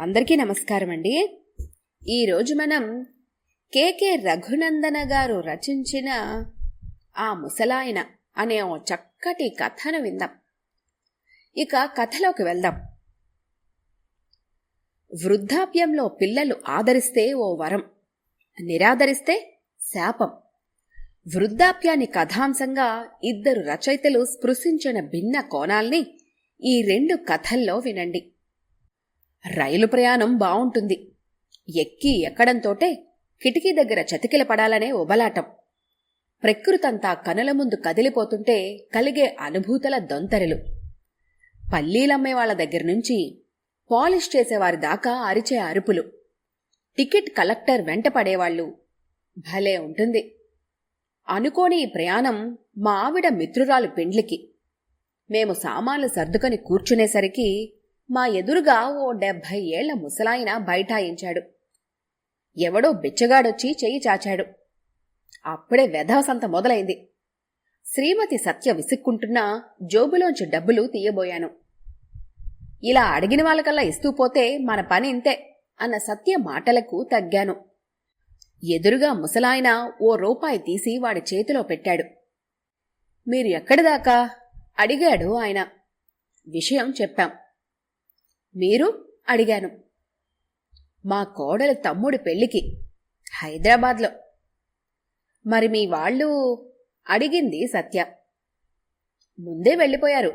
అందరికీ నమస్కారం అండి ఈరోజు మనం కేకే రఘునందన గారు రచించిన ఆ ముసలాయన అనే ఓ చక్కటి కథను విందాం. ఇక కథలోకి వెళ్దాం. వృద్ధాప్యంలో పిల్లలు ఆదరిస్తే ఓ వరం నిరాదరిస్తే శాపం. వృద్ధాప్యాన్ని కథాంశంగా ఇద్దరు రచయితలు స్పృశించిన భిన్న కోణాల్ని ఈ రెండు కథల్లో వినండి. రైలు ప్రయాణం బావుంటుంది. ఎక్కి ఎక్కడంతోటే కిటికీ దగ్గర చతికిల పడాలనే ఉబలాటం ప్రకృతంతా కనుల ముందు కదిలిపోతుంటే కలిగే అనుభూతుల దొంతరలు. పల్లీలమ్మే వాళ్ళ దగ్గర నుంచి పాలిష్ చేసేవారి దాకా అరిచే అరుపులు. టికెట్ కలెక్టర్ వెంట పడేవాళ్ళు. భలే ఉంటుంది. అనుకోని ఈ ప్రయాణం మా ఆవిడ మిత్రురాలు పెండ్లికి. మేము సామాన్లు సర్దుకొని కూర్చునేసరికి మా ఎదురుగా ఓ డెబ్భై ఏళ్ళ ముసలాయన బైఠాయించాడు. ఎవడో బిచ్చగాడొచ్చి చెయ్యి చాచాడు. అప్పుడే వ్యధాసంత మొదలైంది. శ్రీమతి సత్య విసుక్కుంటున్నా జోబులోంచి డబ్బులు తీయబోయాను. ఇలా అడిగిన వాళ్ళకల్లా ఇస్తూ పోతే మన పని ఇంతే అన్న సత్య మాటలకు తగ్గాను. ఎదురుగా ముసలాయన ఓ రూపాయి తీసి వాడి చేతిలో పెట్టాడు. మీరు ఎక్కడిదాకా? అడిగాడు ఆయన. విషయం చెప్పాం. మీరు? అడిగాను. మా కోడల తమ్ముడు పెళ్ళికి హైదరాబాద్లో. మరి మీ వాళ్ళు అడిగింది సత్య. ముందే వెళ్ళిపోయారు.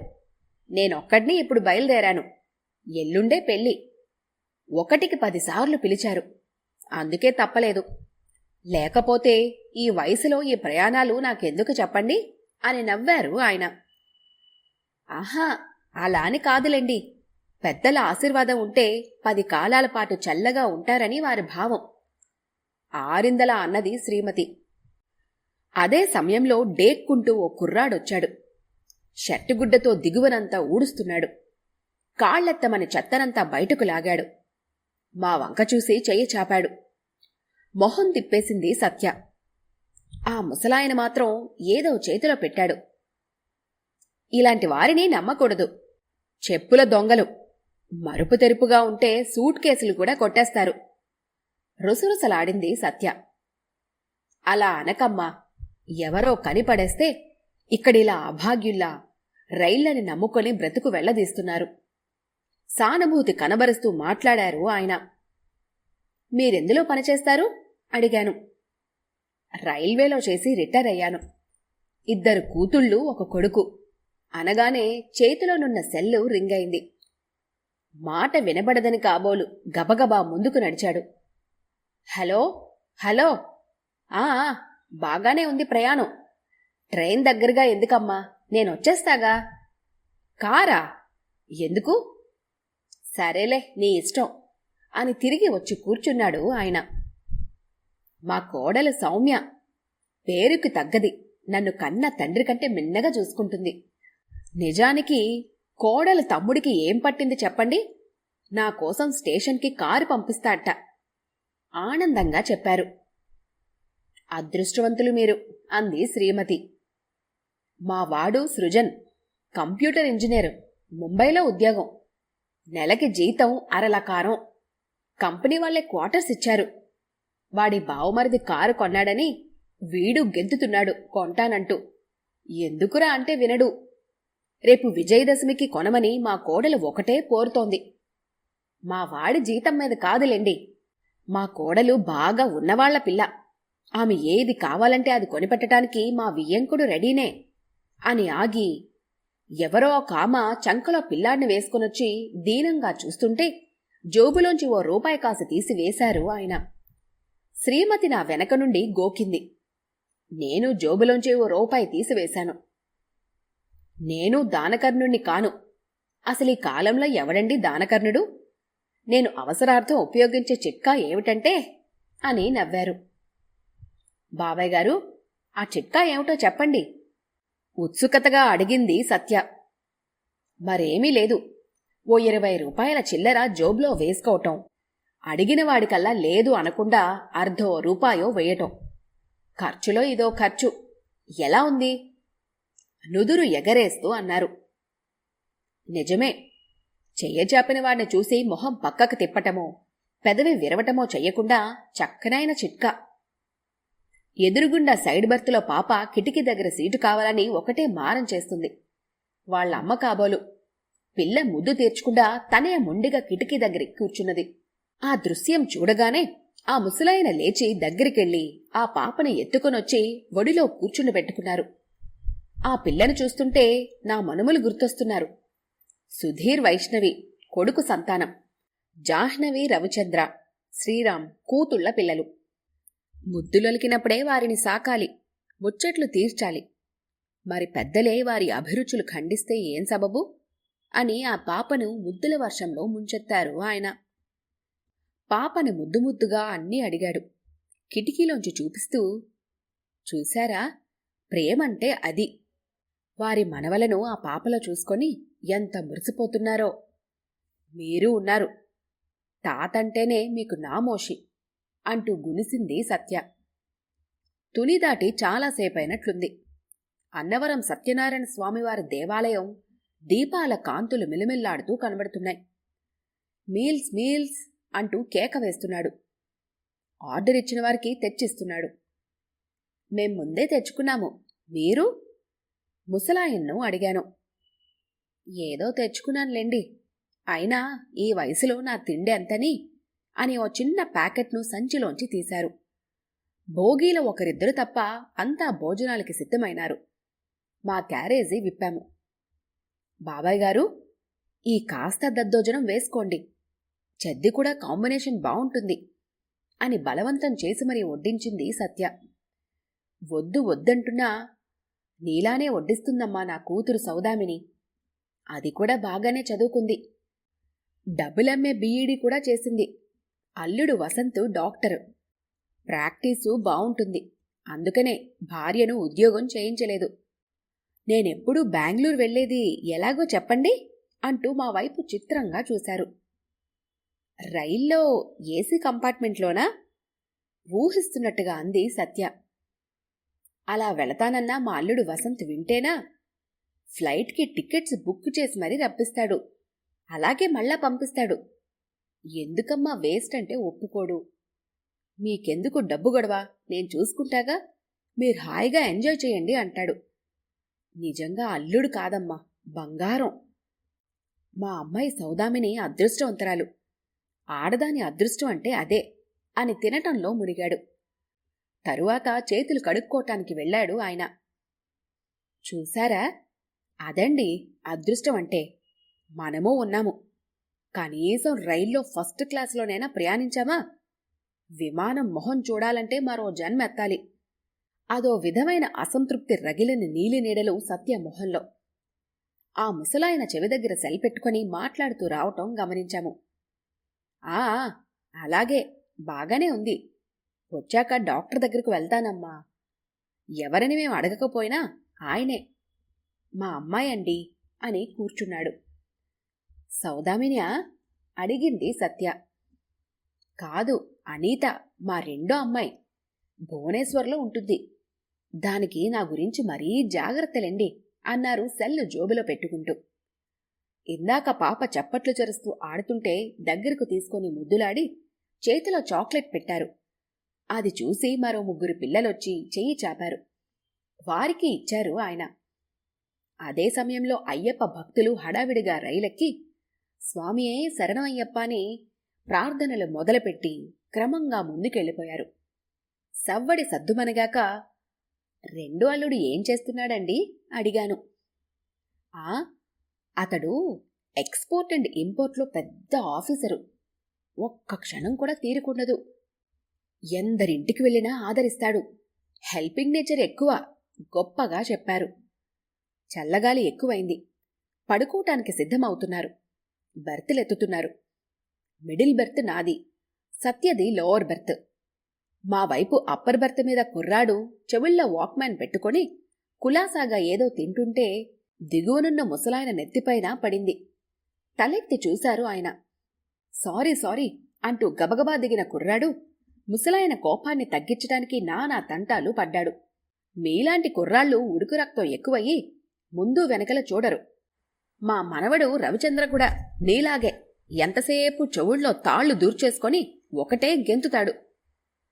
నేనొక్కడిని ఇప్పుడు బయలుదేరాను. ఎల్లుండే పెళ్ళి. ఒకటికి పదిసార్లు పిలిచారు. అందుకే తప్పలేదు. లేకపోతే ఈ వయసులో ఈ ప్రయాణాలు నాకెందుకు చెప్పండి? అని నవ్వారు ఆయన. ఆహా అలాని కాదులేండి. పెద్దల ఆశీర్వాదం ఉంటే పది కాలాల పాటు చల్లగా ఉంటారని వారి భావం. ఆరిందల అన్నది శ్రీమతి. అదే సమయంలో డేక్కుంటూ ఓ కుర్రాడొచ్చాడు. షర్టుగుడ్డతో దిగువనంతా ఊడుస్తున్నాడు. కాళ్ళెత్తమని చెత్తనంతా బయటకు లాగాడు. మా వంక చూసి చెయ్యి చాపాడు. మొహం తిప్పేసింది సత్య. ఆ ముసలాయన మాత్రం ఏదో చేతిలో పెట్టాడు. ఇలాంటి వారిని నమ్మకూడదు. చెప్పుల దొంగలు. మరుపు తెరుపుగా ఉంటే సూట్ కేసులు కూడా కొట్టేస్తారు. రుసరుసలాడింది సత్య. అలా అనకమ్మా ఎవరో కనిపడేస్తే ఇక్కడిలా అభాగ్యుల్లా రైళ్ళని నమ్ముకొని బ్రతుకు వెళ్ళదీస్తున్నారు సానుభూతి కనబరుస్తూ మాట్లాడారు ఆయన. మీరెందులో పనిచేస్తారు? అడిగాను. రైల్వేలో చేసి రిటైర్ అయ్యాను. ఇద్దరు కూతుళ్ళు ఒక కొడుకు. అనగానే చేతిలోనున్న సెల్లు రింగ్ అయింది మాట వినబడదని కాబోలు గబగబా ముందుకు నడిచాడు. హలో? హలో? ఆ బాగానే ఉంది ప్రయాణం. ట్రైన్ దగ్గరగా ఎందుకమ్మా? నేనొచ్చేస్తాగా కారా? ఎందుకు? సరేలే నీ ఇష్టం అని తిరిగి వచ్చి కూర్చున్నాడు ఆయన. మా కోడలు సౌమ్య పేరుకి తగ్గది. నన్ను కన్న తండ్రి కంటే మిన్నగా చూసుకుంటుంది. నిజానికి కోడలు తమ్ముడికి ఏం పట్టింది చెప్పండి? నా కోసం స్టేషన్కి కారు పంపిస్తాట ఆనందంగా చెప్పారు. అదృష్టవంతులు మీరు అంది శ్రీమతి. మా వాడు సృజన్ కంప్యూటర్ ఇంజనీర్ ముంబైలో ఉద్యోగం. నెలకి జీతం అరలకారం. కంపెనీ వాళ్ళే క్వార్టర్స్ ఇచ్చారు. వాడి బావమరిది కారు కొన్నాడని వీడు గెంతుతున్నాడు కొంటానంటూ. ఎందుకురా అంటే వినడు. రేపు విజయదశమికి కొనమని మా కోడలు ఒకటే పోరుతోంది మా వాడి జీతం మీద కాదులేండి. మా కోడలు బాగా ఉన్నవాళ్ళ పిల్ల. ఆమె ఏది కావాలంటే అది కొనిపెట్టడానికి మా వియ్యంకుడు రెడీనే అని ఆగి ఎవరో కామ చంకలో పిల్లాడిని వేసుకునొచ్చి దీనంగా చూస్తుంటే జోబులోంచి ఓ రూపాయి కాసు తీసి వేశారు ఆయన. శ్రీమతి నా వెనక నుండి గోకింది. నేను జోబులోంచి ఓ రూపాయి తీసివేశాను నేను దానకర్ణుణ్ణి కాను. అసలు ఈ కాలంలో ఎవడండి దానకర్ణుడు? నేను అవసరార్థం ఉపయోగించే చిట్కా ఏమిటంటే అని నవ్వారు. బాబాయ్ గారు ఆ చిట్కా ఏమిటో చెప్పండి. ఉత్సుకతగా అడిగింది సత్య. మరేమీ లేదు. ఓ ఇరవై రూపాయల చిల్లర జోబులో వేసుకోవటం. అడిగిన వాడికల్లా లేదు అనకుండా అర్ధో రూపాయో వేయటం. ఖర్చులో ఇదో ఖర్చు. ఎలా ఉంది? నుదురు ఎగరేస్తూ అన్నారు. నిజమే. చెయ్యచాపిన వాడిని చూసి మొహం పక్కకు తిప్పటమో పెదవి విరవటమో చెయ్యకుండా చక్కనైన చిట్కా. ఎదురుగుండా సైడ్ బర్త్లో పాప కిటికీ దగ్గర సీటు కావాలని ఒకటే మారం చేస్తుంది. వాళ్ళ అమ్మ కాబోలు. పిల్ల ముద్దు తీర్చకుండా తనే ముండిగా కిటికీ దగ్గర కూర్చున్నది. ఆ దృశ్యం చూడగానే ఆ ముసలాయన లేచి దగ్గరికెళ్ళి ఆ పాపని ఎత్తుకొనొచ్చి ఒడిలో కూర్చుని పెట్టుకున్నారు ఆ పిల్లను చూస్తుంటే నా మనుమలు గుర్తొస్తున్నారు. సుధీర్ వైష్ణవి కొడుకు సంతానం. జాహ్నవి రవిచంద్ర శ్రీరామ్ కూతుళ్ళ పిల్లలు. ముద్దులొలికినప్పుడే వారిని సాకాలి ముచ్చట్లు తీర్చాలి. మరి పెద్దలే వారి అభిరుచులు ఖండిస్తే ఏం సబబు? అని ఆ పాపను ముద్దుల వర్షంలో ముంచెత్తారు ఆయన. పాపని ముద్దు ముద్దుగా అన్నీ అడిగాడు. కిటికీలోంచి చూపిస్తూ చూశారా? ప్రేమంటే అది. వారి మనవలను ఆ పాపలో చూసుకొని ఎంత మురిసిపోతున్నారో. మీరు ఉన్నారు. తాతంటేనే మీకు నామోషి అంటూ గునిసింది సత్య. తుని దాటి చాలాసేపైనట్లుంది అన్నవరం సత్యనారాయణ స్వామివారి దేవాలయం దీపాల కాంతులు మిలిమిల్లాడుతూ కనబడుతున్నాయి. మీల్స్ మీల్స్ అంటూ కేక వేస్తున్నాడు. ఆర్డర్ ఇచ్చిన వారికి తెచ్చిస్తున్నాడు. మేం ముందే తెచ్చుకున్నాము. మీరు? ముసలాయన్ను అడిగాను. ఏదో తెచ్చుకున్నానులేండి. అయినా ఈ వయసులో నా తిండి ఎంతని? అని ఓ చిన్న ప్యాకెట్ను సంచిలోంచి తీశారు. భోగీలో ఒకరిద్దరు తప్ప అంతా భోజనాలకి సిద్ధమైనారు. మా క్యారేజీ విప్పాము. బాబాయ్ గారు ఈ కాస్త దద్దోజనం వేసుకోండి. చెద్ది కూడా కాంబినేషన్ బావుంటుంది అని బలవంతం చేసి మరీ వడ్డించింది సత్య. వద్దు వద్దంటున్నా నీలానే వడ్డిస్తుందమ్మా నా కూతురు సౌదామిని. అది కూడా బాగానే చదువుకుంది. డబ్బులమ్మే బీఈడీ కూడా చేసింది. అల్లుడు వసంతు డాక్టరు. ప్రాక్టీసు బావుంటుంది. అందుకనే భార్యను ఉద్యోగం చేయించలేదు. నేనెప్పుడూ బెంగళూరు వెళ్ళేది ఎలాగో చెప్పండి అంటూ మా వైపు చిత్రంగా చూశారు. రైల్లో ఏసీ కంపార్ట్మెంట్లోనా? ఊహిస్తున్నట్టుగా అంది సత్య. అలా వెళతానన్నా మా అల్లుడు వసంత్ వింటేనా? ఫ్లైట్కి టికెట్స్ బుక్ చేసి మరీ రప్పిస్తాడు. అలాగే మళ్ళా పంపిస్తాడు. ఎందుకమ్మా వేస్ట్ అంటే ఒప్పుకోడు. మీకెందుకు డబ్బు గొడవ? నేను చూసుకుంటాగా? మీరు హాయిగా ఎంజాయ్ చేయండి అంటాడు. నిజంగా అల్లుడు కాదమ్మా బంగారం. మా అమ్మాయి సౌదామిని అదృష్టవంతరాలు. ఆడదాని అదృష్టం అంటే అదే అని తినటంలో మునిగాడు. తరువాత చేతులు కడుక్కోటానికి వెళ్ళాడు ఆయన. చూశారా? అదండి అదృష్టం అంటే మనమూ ఉన్నాము. కనీసం రైల్లో ఫస్ట్ క్లాస్లోనైనా ప్రయాణించామా? విమానం మొహం చూడాలంటే మరో జన్మెత్తాలి. అదో విధమైన అసంతృప్తి రగిలిన నీలి నీడలు సత్య మొహంలో. ఆ ముసలాయన చెవి దగ్గర సెల్ పెట్టుకుని మాట్లాడుతూ రావటం గమనించాము. ఆ అలాగే. బాగానే ఉంది. వచ్చాక డాక్టర్ దగ్గరకు వెళ్తానమ్మా. ఎవరిని మేము అడగకపోయినా ఆయనే. మా అమ్మాయి అండి అని కూర్చున్నాడు. సౌదామినియా అడిగింది సత్య. కాదు అనీత మా రెండో అమ్మాయి. భువనేశ్వర్లో ఉంటుంది. దానికి నా గురించి మరీ జాగ్రత్తలేండి అన్నారు సెల్లు జోబులో పెట్టుకుంటూ. ఇందాక పాప చప్పట్లు చెరుస్తూ ఆడుతుంటే దగ్గరకు తీసుకొని ముద్దులాడి చేతిలో చాక్లెట్ పెట్టారు. అది చూసి మరో ముగ్గురు పిల్లలొచ్చి చెయ్యి చాపారు. వారికి ఇచ్చారు ఆయన. అదే సమయంలో అయ్యప్ప భక్తులు హడావిడిగా రైలెక్కి స్వామియే శరణ అయ్యప్ప అని ప్రార్థనలు మొదలుపెట్టి క్రమంగా ముందుకెళ్ళిపోయారు. సవ్వడి సద్దుమనగాక రెండు అల్లుడు ఏం చేస్తున్నాడండి? అడిగాను. ఆ అతడు ఎక్స్పోర్ట్ అండ్ ఇంపోర్ట్లో పెద్ద ఆఫీసరు. ఒక్క క్షణం కూడా తీరుకుండదు. ఎందరింటికి వెళ్ళినా ఆదరిస్తాడు. హెల్పింగ్ నేచర్ ఎక్కువ గొప్పగా చెప్పారు. చల్లగాలి ఎక్కువైంది. పడుకోటానికి సిద్ధమవుతున్నారు. బెర్త్లెత్తుతున్నారు. మిడిల్ బెర్త్ నాది. సత్యది లోవర్ బెర్త్. మా వైపు అప్పర్ బెర్త్ మీద కుర్రాడు చెవుల్లో వాక్మ్యాన్ పెట్టుకొని కులాసాగా ఏదో తింటుంటే దిగువనున్న ముసలాయన నెత్తిపైన పడింది. తలెత్తి చూశారు ఆయన. సారీ సారీ అంటూ గబగబా దిగిన కుర్రాడు ముసలాయన కోపాన్ని తగ్గించటానికి నానా తంటాలు పడ్డాడు. మీలాంటి కుర్రాళ్ళు ఉడుకు రక్తం ఎక్కువయ్యి ముందు వెనకల చూడరు. మా మనవడు రవిచంద్ర కూడా నీలాగే ఎంతసేపు చెవుల్లో తాళ్ళు దూర్చేసుకొని ఒకటే గెంతుతాడు.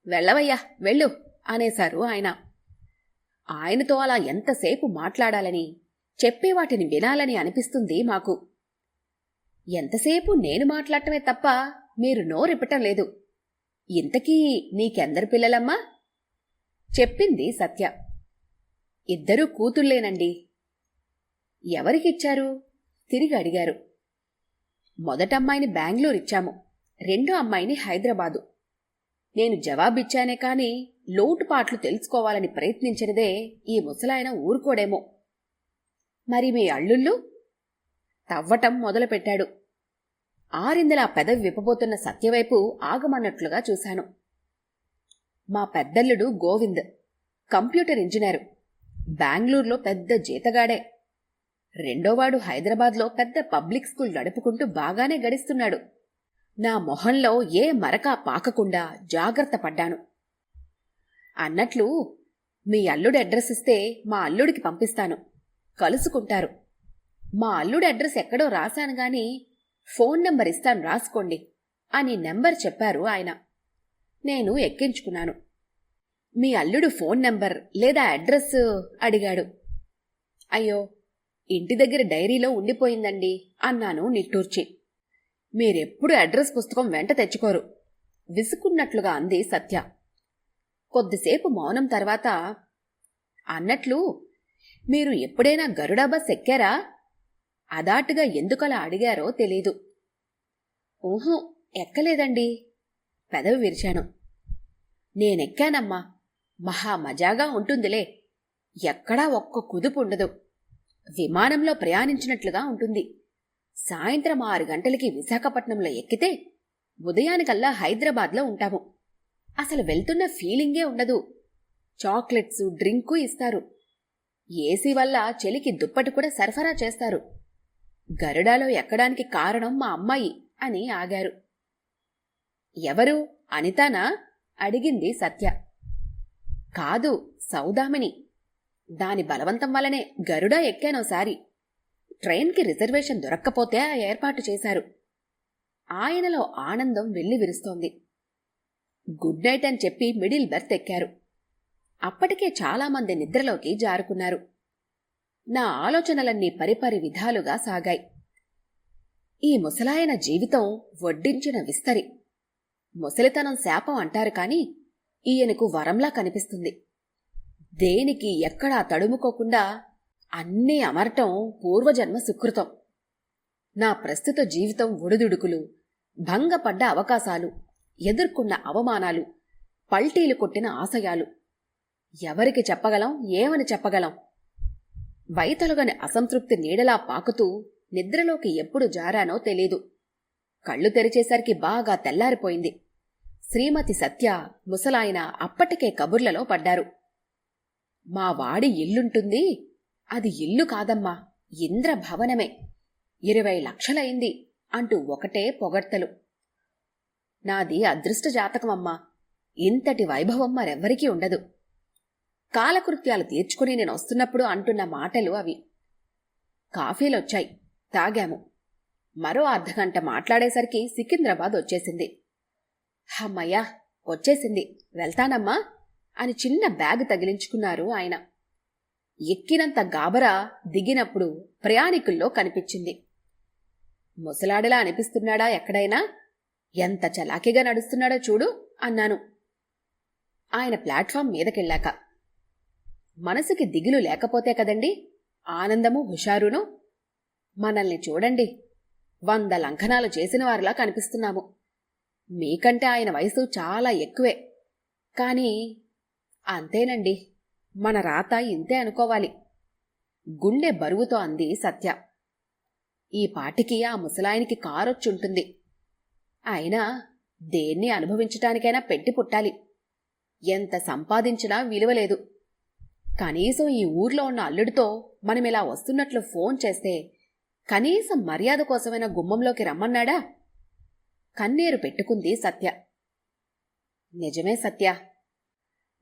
వెళ్ళవయ్యా వెళ్ళు అనేశారు ఆయన. ఆయనతో అలా ఎంతసేపు మాట్లాడాలని చెప్పే వాటిని వినాలని అనిపిస్తుంది మాకు. ఎంతసేపు నేను మాట్లాడటమే తప్ప మీరు నోరిప్పటం లేదు. ఇంతకీ నీకెందరు పిల్లలమ్మా? చెప్పింది సత్య. ఇద్దరూ కూతుళ్ళేనండి ఎవరికిచ్చారు? తిరిగి అడిగారు. మొదటమ్మాయిని బెంగళూరు ఇచ్చాము రెండో అమ్మాయిని హైదరాబాదు. నేను జవాబిచ్చానే కాని లోటుపాట్లు తెలుసుకోవాలని ప్రయత్నించినదే ఈ ముసలాయన ఊరుకోడేమో. మరి మీ అల్లుళ్ళు? తవ్వటం మొదలుపెట్టాడు. ఆరిందలా పెదవి విప్పబోతున్న సత్యవైపు ఆగమన్నట్లుగా చూశాను. మా పెద్దల్లుడు గోవింద్ కంప్యూటర్ ఇంజనీరు బెంగళూరులో పెద్ద జీతగాడే. రెండోవాడు హైదరాబాద్లో పెద్ద పబ్లిక్ స్కూల్ నడుపుకుంటూ బాగానే గడిస్తున్నాడు. నా మొహంలో ఏ మరక పాకకుండా జాగ్రత్త పడ్డాను. అన్నట్లు మీ అల్లుడి అడ్రస్ ఇస్తే మా అల్లుడికి పంపిస్తాను. కలుసుకుంటారు. మా అల్లుడి అడ్రస్ ఎక్కడో రాశాను గాని ఫోన్ నెంబర్ ఇస్తాను రాసుకోండి అని నెంబర్ చెప్పారు ఆయన. నేను ఎక్కించుకున్నాను. మీ అల్లుడు ఫోన్ నెంబర్ లేదా అడ్రస్ అడిగాడు. అయ్యో ఇంటి దగ్గర డైరీలో ఉండిపోయిందండి అన్నాను నిట్టూర్చి. మీరెప్పుడు అడ్రస్ పుస్తకం వెంట తెచ్చుకోరు విసుకున్నట్లుగా అంది సత్య. కొద్దిసేపు మౌనం తర్వాత అన్నట్లు మీరు ఎప్పుడైనా గరుడా బస్ ఎక్కారా? అదాటుగా ఎందుకలా అడిగారో తెలీదు. ఊహు ఎక్కలేదండి. పెదవి విరిచాను. నేనెక్కానమ్మా. మహా మజాగా ఉంటుందిలే. ఎక్కడా ఒక్క కుదుపు ఉండదు. విమానంలో ప్రయాణించినట్లుగా ఉంటుంది. సాయంత్రం ఆరు గంటలకి విశాఖపట్నంలో ఎక్కితే ఉదయానికల్లా హైదరాబాద్లో ఉంటాము. అసలు వెళ్తున్న ఫీలింగే ఉండదు. చాక్లెట్స్ డ్రింకు ఇస్తారు. ఏసీ వల్ల చలికి దుప్పటి కూడా సరఫరా చేస్తారు. గరుడాలో ఎక్కడానికి కారణం మా అమ్మాయి అని ఆగారు. ఎవరు? అనితానా? అడిగింది సత్య. కాదు సౌదామిని. దాని బలవంతం వల్లనే గరుడా ఎక్కానోసారి ట్రైన్కి రిజర్వేషన్ దొరక్కపోతే ఆ ఏర్పాటు చేశారు. ఆయనలో ఆనందం వెళ్ళి విరుస్తోంది. గుడ్ నైట్ అని చెప్పి మిడిల్ బెర్త్ ఎక్కారు. అప్పటికే చాలామంది నిద్రలోకి జారుకున్నారు. నా ఆలోచనలన్నీ పరిపరి విధాలుగా సాగాయి. ఈ ముసలాయన జీవితం వడ్డించిన విస్తరి. ముసలితనం శాపం అంటారు కాని ఈయనకు వరంలా కనిపిస్తుంది. దేనికి ఎక్కడా తడుముకోకుండా అన్నీ అమరటం పూర్వజన్మ సుకృతం. నా ప్రస్తుత జీవితం ఒడిదుడుకులు భంగపడ్డ అవకాశాలు ఎదుర్కొన్న అవమానాలు పల్టీలు కొట్టిన ఆశయాలు. ఎవరికి చెప్పగలం ఏమని చెప్పగలం? వైతలుగని అసంతృప్తి నీడలా పాకుతూ నిద్రలోకి ఎప్పుడు జారానో తెలీదు. కళ్ళు తెరిచేసరికి బాగా తెల్లారిపోయింది. శ్రీమతి సత్య ముసలాయన అప్పటికే కబుర్లలో పడ్డారు. మా వాడి ఇల్లుంటుంది. అది ఇల్లు కాదమ్మా ఇంద్రభవనమే ఇరవై లక్షలైంది అంటూ ఒకటే పొగడ్తలు. నాది అదృష్ట జాతకమమ్మా. ఇంతటి వైభవం మరెవ్వరికీ ఉండదు. కాలకృత్యాలు తీర్చుకుని నేను వస్తున్నప్పుడు అంటున్న మాటలు అవి. కాఫీలొచ్చాయి. తాగాము. మరో అర్ధగంట మాట్లాడేసరికి సికింద్రాబాద్ వచ్చేసింది. హమ్మయ్యా వచ్చేసింది. వెళ్తానమ్మా అని చిన్న బ్యాగ్ తగిలించుకున్నారు ఆయన. ఎక్కినంత గాబరా దిగినప్పుడు ప్రయాణికుల్లో కనిపించింది. ముసలాడిలా అనిపిస్తున్నాడా ఎక్కడైనా? ఎంత చలాకీగా నడుస్తున్నాడో చూడు అన్నాను. ఆయన ప్లాట్ఫామ్ మీదకెళ్ళాక. మనసుకి దిగులు లేకపోతే కదండి? ఆనందము హుషారును? మనల్ని చూడండి. వంద లంఘనాలు చేసిన వారిలా కనిపిస్తున్నాము. మీకంటే ఆయన వయసు చాలా ఎక్కువే. కానీ అంతేనండి. మన రాత ఇంతే అనుకోవాలి. గుండె బరువుతో అంది సత్య. ఈ పాటికి ఆ ముసలాయనికి కారొచ్చుంటుంది. అయినా దేన్ని అనుభవించటానికైనా పెట్టి పుట్టాలి. ఎంత సంపాదించినా విలువలేదు కనీసం ఈ ఊర్లో ఉన్న అల్లుడితో మనం ఇలా వస్తున్నట్లు ఫోన్ చేస్తే కనీసం మర్యాద కోసమైనా గుమ్మంలోకి రమ్మన్నాడా? కన్నీరు పెట్టుకుంది సత్య. నిజమే సత్య.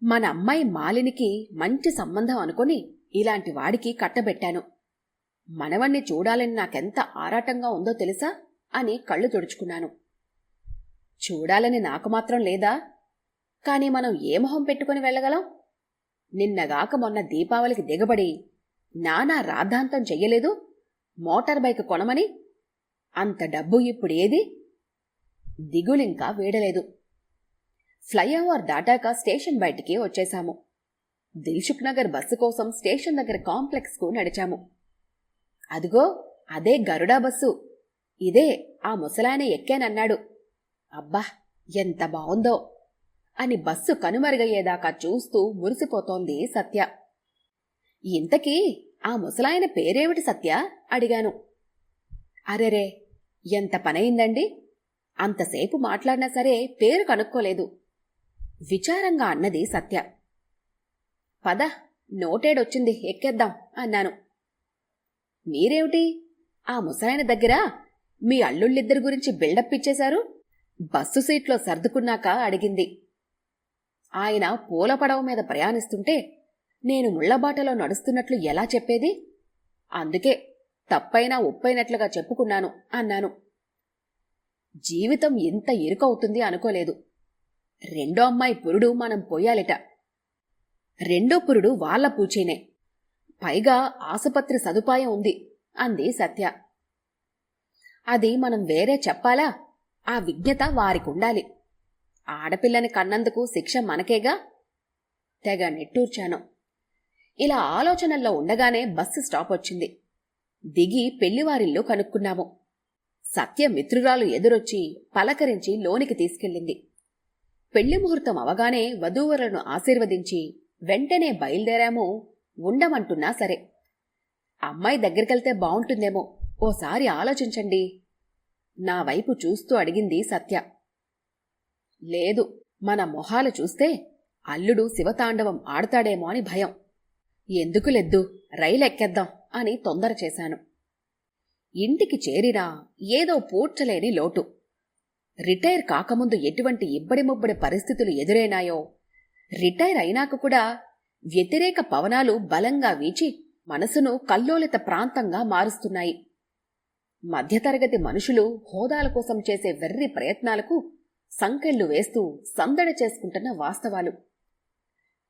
మన అమ్మాయి మాలినికి మంచి సంబంధం అనుకుని ఇలాంటి వాడికి కట్టబెట్టాను. మనవణ్ణి చూడాలని నాకెంత ఆరాటంగా ఉందో తెలుసా? అని కళ్ళు తుడుచుకున్నాను. చూడాలని నాకు మాత్రం లేదా? కాని మనం ఏ మొహం పెట్టుకుని వెళ్ళగలం? నిన్నగాక మొన్న దీపావళికి దిగబడి నానా రాద్ధాంతం చెయ్యలేదు? మోటార్ బైక్ కొనమని? అంత డబ్బు ఇప్పుడేది? దిగులింకా వీడలేదు. ఫ్లైఓవర్ దాటాక స్టేషన్ బయటికి వచ్చేశాము. దిల్సుఖ్ నగర్ బస్సు కోసం స్టేషన్ దగ్గర కాంప్లెక్స్కు నడిచాము. అదిగో అదే గరుడా బస్సు. ఇదే ఆ ముసలాయన ఎక్కానన్నాడు. అబ్బా ఎంత బావుందో! అని బస్సు కనుమరుగయ్యేదాకా చూస్తూ మురిసిపోతోంది సత్య. ఇంతకీ ఆ ముసలాయన పేరేమిటి సత్య? అడిగాను. అరెరే ఎంత పనయిందండి? అంతసేపు మాట్లాడినా సరే పేరు కనుక్కోలేదు. విచారంగా అన్నది సత్య. పద నోటేడొచ్చింది ఎక్కేద్దాం అన్నాను. మీరేమిటి? ఆ ముసలాయన దగ్గర మీ అల్లుళ్ళిద్దరి గురించి బిల్డప్ ఇచ్చేశారు? బస్సు సీట్లో సర్దుకున్నాక అడిగింది. ఆయన పూల పడవ మీద ప్రయాణిస్తుంటే నేను ముళ్ళబాటలో నడుస్తున్నట్లు ఎలా చెప్పేది? అందుకే తప్పైనా ఒప్పైనట్లుగా చెప్పుకున్నాను అన్నాను. జీవితం ఇంత ఇరుకవుతుంది అనుకోలేదు. రెండో అమ్మాయి పురుడు మనం పోయాలిట. రెండో పురుడు వాళ్ళ పూచేనే. పైగా ఆసుపత్రి సదుపాయం ఉంది అంది సత్య. అది మనం వేరే చెప్పాలా? ఆ విజ్ఞత వారికుండాలి. ఆడపిల్లని కన్నందుకు శిక్ష మనకేగా? తెగ నెట్టూర్చాను. ఇలా ఆలోచనల్లో ఉండగానే బస్సు స్టాప్ వచ్చింది దిగి పెళ్ళివారిల్లు కనుక్కున్నాము. సత్య మిత్రురాలు ఎదురొచ్చి పలకరించి లోనికి తీసుకెళ్ళింది. పెళ్ళి ముహూర్తం అవగానే వధూవరులను ఆశీర్వదించి వెంటనే బయలుదేరాము ఉండమంటున్నా సరే. అమ్మాయి దగ్గరికెళ్తే బావుంటుందేమో ఓసారి ఆలోచించండి. నా వైపు చూస్తూ అడిగింది సత్య. లేదు మన మొహాలు చూస్తే అల్లుడు శివతాండవం ఆడతాడేమో అని భయం. ఎందుకులెద్దు రైలెక్కేద్దాం అని తొందర చేశాను. ఇంటికి చేరినా ఏదో పూడ్చలేని లోటు. రిటైర్ కాకముందు ఎటువంటి ఇబ్బడి ముబ్బడి పరిస్థితులు ఎదురైనాయో రిటైర్ అయినాక కూడా వ్యతిరేక పవనాలు బలంగా వీచి మనసును కల్లోలిత ప్రాంతంగా మారుస్తున్నాయి. మధ్యతరగతి మనుషులు హోదాల కోసం చేసే వెర్రి ప్రయత్నాలకు సంకెళ్ళు వేస్తూ సందడి చేసుకుంటున్న వాస్తవాలు.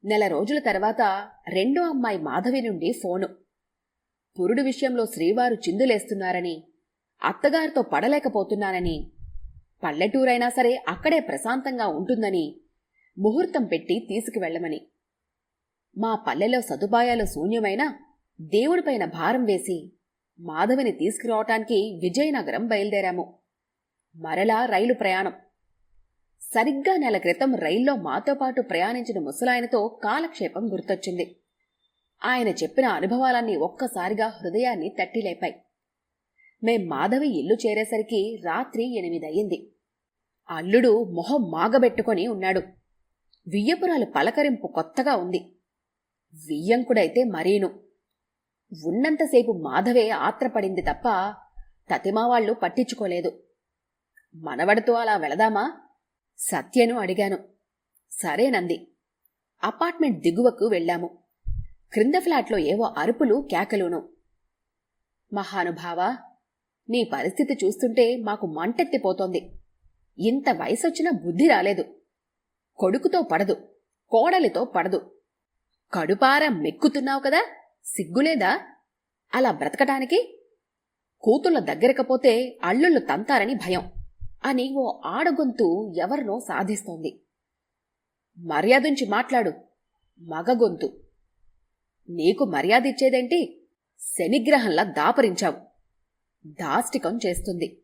నెల రోజుల తర్వాత రెండో అమ్మాయి మాధవి నుండి ఫోను. పురుడు విషయంలో శ్రీవారు చిందులేస్తున్నారని అత్తగారితో పడలేకపోతున్నానని పల్లెటూరైనా సరే అక్కడే ప్రశాంతంగా ఉంటుందని ముహూర్తం పెట్టి తీసుకువెళ్ళమని మా పల్లెలో సదుపాయాలు శూన్యమైనా దేవుడిపైన భారం వేసి మాధవిని తీసుకురావటానికి విజయనగరం బయలుదేరాము. మరలా రైలు ప్రయాణం. సరిగ్గా నెల క్రితం రైల్లో మాతో పాటు ప్రయాణించిన ముసలాయనతో కాలక్షేపం గుర్తొచ్చింది. ఆయన చెప్పిన అనుభవాలన్నీ ఒక్కసారిగా హృదయాన్ని తట్టిలేపాయి. మేం మాధవి ఇల్లు చేరేసరికి రాత్రి ఎనిమిదయ్యింది. అల్లుడు మొహం మాగబెట్టుకొని ఉన్నాడు. వియ్యపురాలు పలకరింపు కొత్తగా ఉంది. వియ్యంకుడైతే మరీను. ఉన్నంతసేపు మాధవే ఆత్రపడింది తప్ప తతిమావాళ్ళు పట్టించుకోలేదు. మనవడితో అలా వెళదామా? సత్యను అడిగాను. సరేనంది. అపార్ట్మెంట్ దిగువకు వెళ్ళాము. క్రింద ఫ్లాట్లో ఏవో అరుపులు కేకలును. మహానుభావా నీ పరిస్థితి చూస్తుంటే మాకు మంటెత్తిపోతోంది. ఇంత వయసొచ్చినా బుద్ధి రాలేదు. కొడుకుతో పడదు. కోడలితో పడదు. కడుపార మెక్కుతున్నావు కదా సిగ్గులేదా? అలా బ్రతకటానికి? కూతుళ్ళ దగ్గరకపోతే అల్లుళ్ళు తంతారని భయం. అని ఓ ఆడగొంతు ఎవరినో సాధిస్తోంది. మర్యాదుంచి మాట్లాడు మగ గొంతు నీకు మర్యాద ఇచ్చేదేంటి శనిగ్రహంలా దాపరించావు. దాష్టికం చేస్తుంది.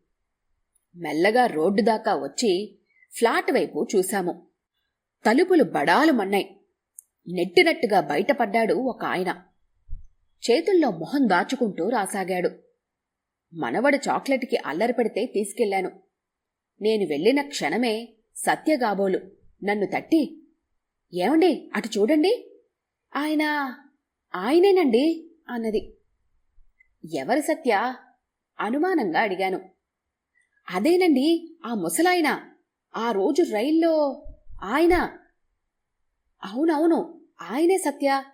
మెల్లగా రోడ్డు దాకా వచ్చి ఫ్లాట్ వైపు చూశాము. తలుపులు బడాలు మన్నాయి. నెట్టినట్టుగా బయటపడ్డాడు ఒక ఆయన. చేతుల్లో మొహం దాచుకుంటూ రాసాగాడు. మనవడు చాక్లెట్కి అల్లరి పెడితే తీసుకెళ్ళాను నేను వెళ్ళిన క్షణమే సత్యగాబోలు నన్ను తట్టి ఏమండి అటు చూడండి. ఆయన ఆయనేనండి అన్నది. ఎవరి సత్య? అనుమానంగా అడిగాను. అదేనండి ఆ ముసలాయన. ఆ రోజు రైల్లో ఆయన. అవునవును ఆయనే సత్య.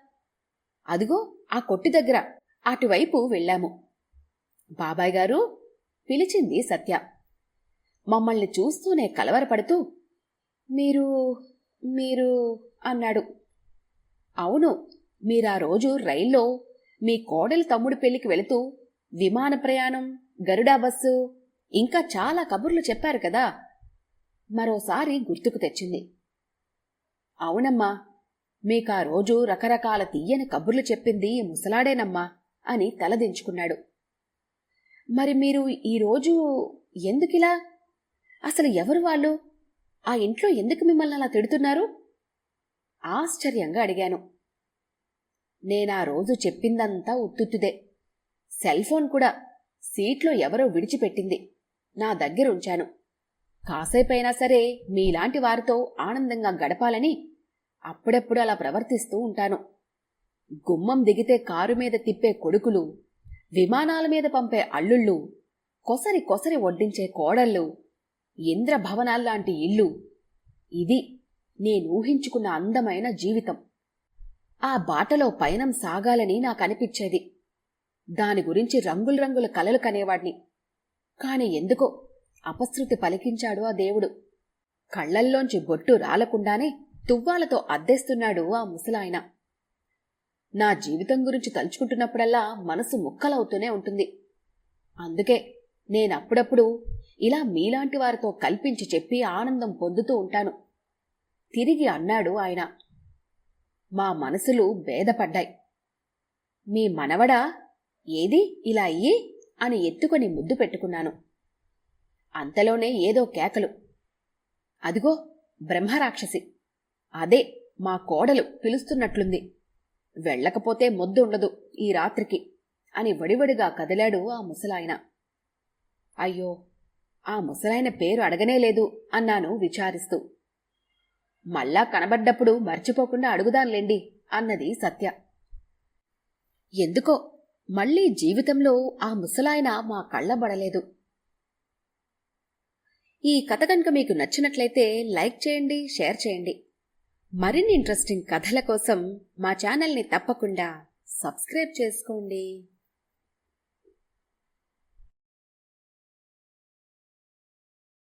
అదిగో ఆ కొట్టి దగ్గర. అటువైపు వెళ్ళాము. బాబాయ్ గారు? పిలిచింది సత్య. మమ్మల్ని చూస్తూనే కలవరపడుతూ మీరు మీరు అన్నాడు. అవును మీరా రోజు రైల్లో మీ కోడలి తమ్ముడి పెళ్ళికి వెళుతూ విమాన ప్రయాణం గరుడా బస్సు ఇంకా చాలా కబుర్లు చెప్పారు కదా? మరోసారి గుర్తుకు తెచ్చింది. అవునమ్మా మీకా రోజు రకరకాల తీయని కబుర్లు చెప్పింది ముసలాడేనమ్మా అని తలదించుకున్నాడు. మరి మీరు ఈరోజు ఎందుకిలా అసలు ఎవరు వాళ్ళు? ఆ ఇంట్లో ఎందుకు మిమ్మల్ని అలా తిడుతున్నారు? ఆశ్చర్యంగా అడిగాను. నేనా రోజు చెప్పిందంతా ఉత్తుత్తుదే. సెల్ ఫోన్ కూడా సీట్లో ఎవరో విడిచిపెట్టింది. నా దగ్గర ఉంచాను. కాసేపైనా సరే మీలాంటి వారితో ఆనందంగా గడపాలని అప్పుడప్పుడు అలా ప్రవర్తిస్తూ ఉంటాను. గుమ్మం దిగితే కారు మీద తిప్పే కొడుకులు విమానాల మీద పంపే అల్లుళ్ళు కొసరి కొసరి వడ్డించే కోడళ్ళు ఇంద్రభవనాల్లాంటి ఇల్లు. ఇది నేనూహించుకున్న అందమైన జీవితం. ఆ బాటలో పయనం సాగాలని నాకనిపించేది. దాని గురించి రంగుల రంగుల కలలు కనేవాడిని. కాని ఎందుకో అపశృతి పలికించాడు ఆ దేవుడు. కళ్ళల్లోంచి బొట్టు రాలకుండానే తువ్వాలతో అద్దేస్తున్నాడు ఆ ముసలాయన. నా జీవితం గురించి తలుచుకుంటున్నప్పుడల్లా మనసు ముక్కలవుతూనే ఉంటుంది. అందుకే నేనప్పుడప్పుడు ఇలా మీలాంటి వారితో కల్పించి చెప్పి ఆనందం పొందుతూ ఉంటాను. తిరిగి అన్నాడు ఆయన. మా మనసులు భేదపడ్డాయి మీ మనవడా ఏది ఇలా అయ్యి? అని ఎత్తుకొని ముద్దు పెట్టుకున్నాను. అంతలోనే ఏదో కేకలు. అదిగో బ్రహ్మరాక్షసి. అదే మా కోడలు పిలుస్తున్నట్లుంది. వెళ్ళకపోతే మొద్దు ఉండదు ఈ రాత్రికి అని వడివడిగా కదిలాడు ఆ ముసలాయన. అయ్యో ఆ ముసలాయన పేరు అడగనే లేదు అన్నాను విచారిస్తూ. మళ్ళా కనబడ్డప్పుడు మర్చిపోకుండా అడుగుదాన్లేండి అన్నది సత్య. ఎందుకో మళ్ళీ జీవితంలో ఆ ముసలాయన మా కళ్ళబడలేదు ఈ కథ కనుక మీకు నచ్చినట్లయితే లైక్ చేయండి షేర్ చేయండి. మరిన్ని ఇంట్రెస్టింగ్ కథల కోసం మా ఛానల్ని తప్పకుండా సబ్స్క్రైబ్ చేసుకోండి.